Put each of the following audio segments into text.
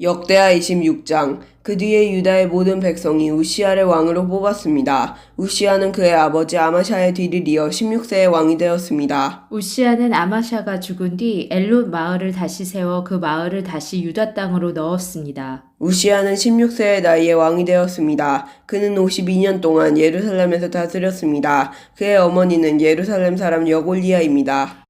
역대하 26장 그 뒤에 유다의 모든 백성이 우시아를 왕으로 뽑았습니다. 우시아는 그의 아버지 아마샤의 뒤를 이어 16세의 왕이 되었습니다. 우시아는 아마샤가 죽은 뒤 엘롯 마을을 다시 세워 그 마을을 다시 유다 땅으로 넣었습니다. 우시아는 16세의 나이에 왕이 되었습니다. 그는 52년 동안 예루살렘에서 다스렸습니다. 그의 어머니는 예루살렘 사람 여골리아입니다.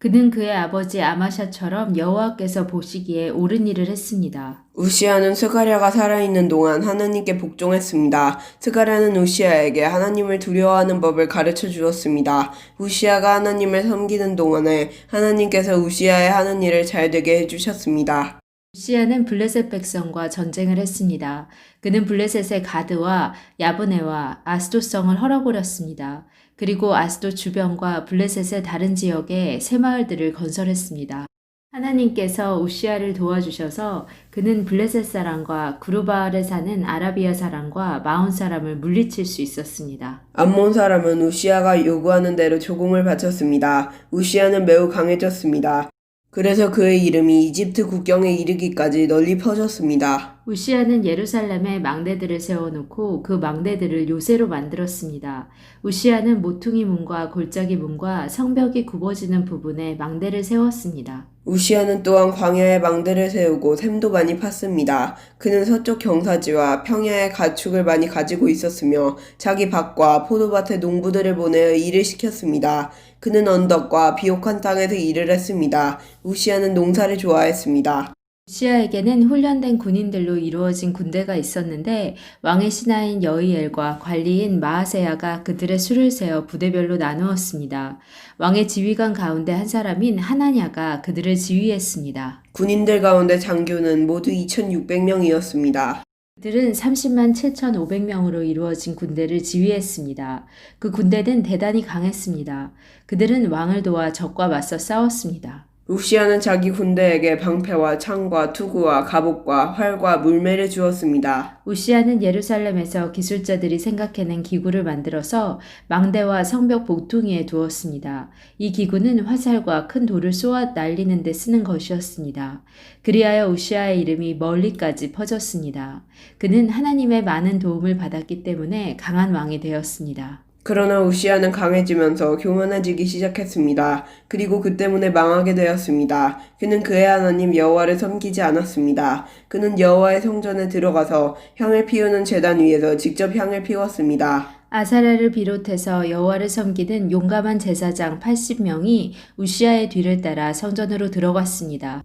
그는 그의 아버지 아마샤처럼 여호와께서 보시기에 옳은 일을 했습니다. 우시아는 스가랴가 살아있는 동안 하나님께 복종했습니다. 스가랴는 우시아에게 하나님을 두려워하는 법을 가르쳐 주었습니다. 우시아가 하나님을 섬기는 동안에 하나님께서 우시아의 하는 일을 잘 되게 해주셨습니다. 우시아는 블레셋 백성과 전쟁을 했습니다. 그는 블레셋의 가드와 야브네와 아스도성을 헐어버렸습니다. 그리고 아스도 주변과 블레셋의 다른 지역에 새 마을들을 건설했습니다. 하나님께서 우시아를 도와주셔서 그는 블레셋 사람과 구르바알에 사는 아라비아 사람과 마온 사람을 물리칠 수 있었습니다. 암몬 사람은 우시아가 요구하는 대로 조공을 바쳤습니다. 우시아는 매우 강해졌습니다. 그래서 그의 이름이 이집트 국경에 이르기까지 널리 퍼졌습니다. 우시아는 예루살렘에 망대들을 세워놓고 그 망대들을 요새로 만들었습니다. 우시아는 모퉁이 문과 골짜기 문과 성벽이 굽어지는 부분에 망대를 세웠습니다. 우시아는 또한 광야에 망대를 세우고 샘도 많이 팠습니다. 그는 서쪽 경사지와 평야의 가축을 많이 가지고 있었으며 자기 밭과 포도밭의 농부들을 보내어 일을 시켰습니다. 그는 언덕과 비옥한 땅에서 일을 했습니다. 우시아는 농사를 좋아했습니다. 우시아에게는 훈련된 군인들로 이루어진 군대가 있었는데 왕의 신하인 여이엘과 관리인 마하세야가 그들의 수를 세어 부대별로 나누었습니다. 왕의 지휘관 가운데 한 사람인 하나냐가 그들을 지휘했습니다. 군인들 가운데 장교는 모두 2,600명이었습니다. 그들은 30만 7,500명으로 이루어진 군대를 지휘했습니다. 그 군대는 대단히 강했습니다. 그들은 왕을 도와 적과 맞서 싸웠습니다. 우시아는 자기 군대에게 방패와 창과 투구와 갑옷과 활과 물매를 주었습니다. 우시아는 예루살렘에서 기술자들이 생각해낸 기구를 만들어서 망대와 성벽 보퉁이에 두었습니다. 이 기구는 화살과 큰 돌을 쏘아 날리는 데 쓰는 것이었습니다. 그리하여 우시아의 이름이 멀리까지 퍼졌습니다. 그는 하나님의 많은 도움을 받았기 때문에 강한 왕이 되었습니다. 그러나 우시아는 강해지면서 교만해지기 시작했습니다. 그리고 그 때문에 망하게 되었습니다. 그는 그의 하나님 여호와를 섬기지 않았습니다. 그는 여호와의 성전에 들어가서 향을 피우는 제단 위에서 직접 향을 피웠습니다. 아사랴를 비롯해서 여호와를 섬기는 용감한 제사장 80명이 우시아의 뒤를 따라 성전으로 들어갔습니다.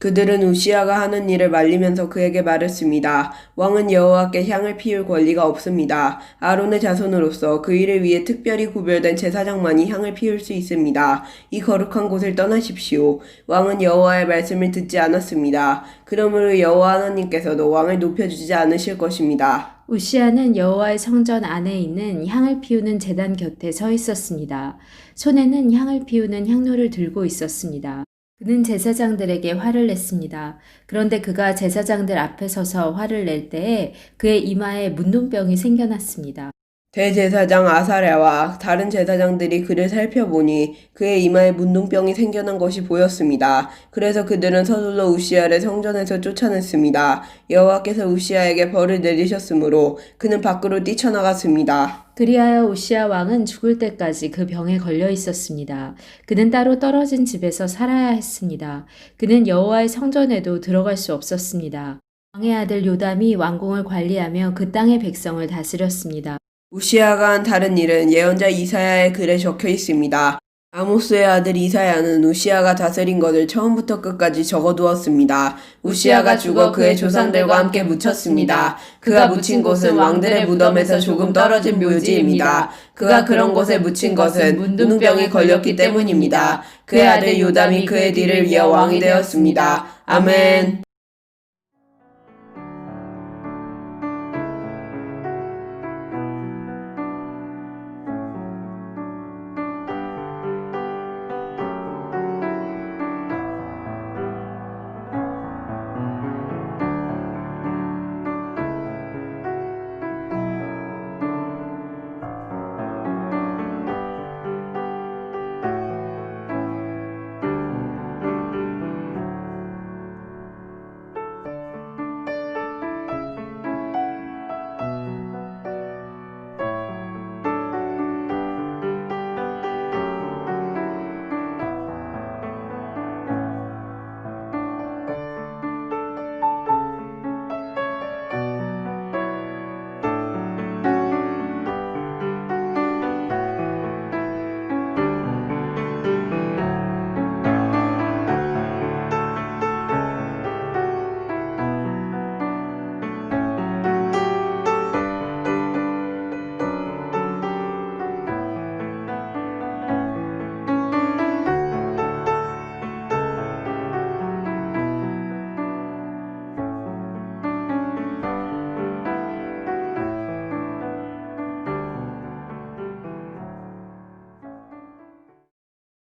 그들은 우시아가 하는 일을 말리면서 그에게 말했습니다. 왕은 여호와께 향을 피울 권리가 없습니다. 아론의 자손으로서 그 일을 위해 특별히 구별된 제사장만이 향을 피울 수 있습니다. 이 거룩한 곳을 떠나십시오. 왕은 여호와의 말씀을 듣지 않았습니다. 그러므로 여호와 하나님께서도 왕을 높여주지 않으실 것입니다. 우시아는 여호와의 성전 안에 있는 향을 피우는 제단 곁에 서 있었습니다. 손에는 향을 피우는 향로를 들고 있었습니다. 그는 제사장들에게 화를 냈습니다. 그런데 그가 제사장들 앞에 서서 화를 낼 때에 그의 이마에 문둥병이 생겨났습니다. 대제사장 아사랴와 다른 제사장들이 그를 살펴보니 그의 이마에 문둥병이 생겨난 것이 보였습니다. 그래서 그들은 서둘러 우시아를 성전에서 쫓아냈습니다. 여호와께서 우시아에게 벌을 내리셨으므로 그는 밖으로 뛰쳐나갔습니다. 그리하여 우시아 왕은 죽을 때까지 그 병에 걸려 있었습니다. 그는 따로 떨어진 집에서 살아야 했습니다. 그는 여호와의 성전에도 들어갈 수 없었습니다. 왕의 아들 요담이 왕궁을 관리하며 그 땅의 백성을 다스렸습니다. 우시아가 한 다른 일은 예언자 이사야의 글에 적혀 있습니다. 아모스의 아들 이사야는 우시아가 다스린 것을 처음부터 끝까지 적어두었습니다. 우시아가 죽어 그의 조상들과 함께 묻혔습니다. 그가 묻힌 곳은 왕들의 무덤에서 조금 떨어진 묘지입니다. 그가 그런 곳에 묻힌 것은 문둥병이 걸렸기 때문입니다. 그의 아들 요담이 그의 뒤를 이어 왕이 되었습니다. 아멘.